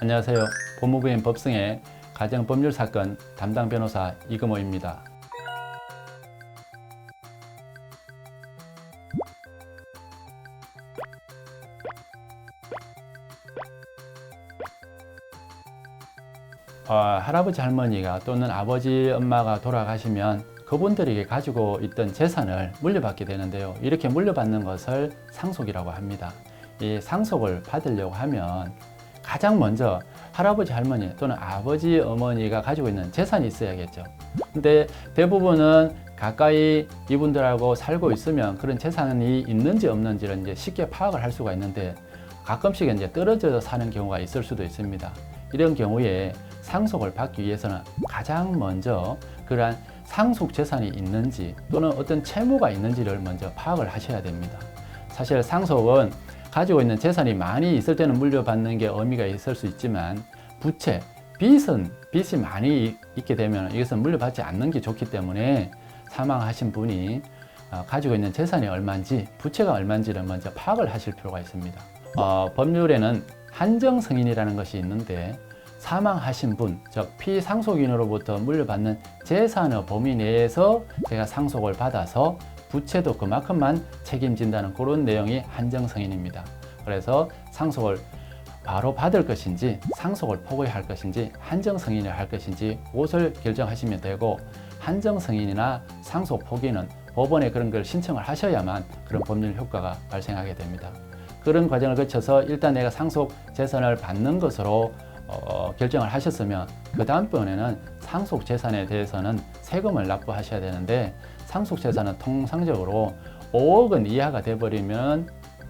안녕하세요. 법무부인 법승의 가정법률사건 담당 변호사 이금호입니다. 어, 할아버지 할머니가 또는 아버지 엄마가 돌아가시면 그분들에게 가지고 있던 재산을 물려받게 되는데요. 이렇게 물려받는 것을 상속이라고 합니다. 이 상속을 받으려고 하면 가장 먼저 할아버지 할머니 또는 아버지 어머니가 가지고 있는 재산이 있어야겠죠. 근데 대부분은 가까이 이분들하고 살고 있으면 그런 재산이 있는지 없는지를 이제 쉽게 파악을 할 수가 있는데 가끔씩 이제 떨어져 사는 경우가 있을 수도 있습니다. 이런 경우에 상속을 받기 위해서는 가장 먼저 그러한 상속 재산이 있는지 또는 어떤 채무가 있는지를 먼저 파악을 하셔야 됩니다. 사실 상속은 가지고 있는 재산이 많이 있을 때는 물려받는 게 의미가 있을 수 있지만 부채, 빚은 빚이 많이 있게 되면 이것은 물려받지 않는 게 좋기 때문에 사망하신 분이 어, 가지고 있는 재산이 얼마인지 부채가 얼마인지를 먼저 파악을 하실 필요가 있습니다. 어, 법률에는 한정 승인이라는 것이 있는데 사망하신 분, 즉 피상속인으로부터 물려받는 재산의 범위 내에서 제가 상속을 받아서 부채도 그만큼만 책임진다는 그런 내용이 한정 승인입니다. 그래서 상속을 바로 받을 것인지 상속을 포기할 것인지 한정 승인을 할 것인지 그것을 결정하시면 되고 한정 승인이나 상속 포기는 법원에 그런 걸 신청을 하셔야만 그런 법률 효과가 발생하게 됩니다. 그런 과정을 거쳐서 일단 내가 상속 재산을 받는 것으로 어, 결정을 하셨으면 그 다음번에는 상속 재산에 대해서는 세금을 납부하셔야 되는데 상속 재산은 통상적으로 5억 원 이하가 돼버리면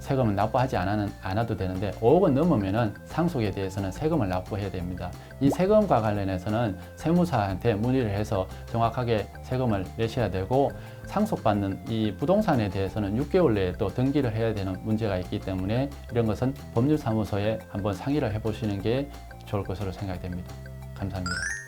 세금을 납부하지 않아는, 않아도 되는데 5억 원 넘으면은 상속에 대해서는 세금을 납부해야 됩니다. 이 세금과 관련해서는 세무사한테 문의를 해서 정확하게 세금을 내셔야 되고 상속받는 이 부동산에 대해서는 6개월 내에 또 등기를 해야 되는 문제가 있기 때문에 이런 것은 법률사무소에 한번 상의를 해보시는 게 좋을 것으로 생각이 됩니다. 감사합니다.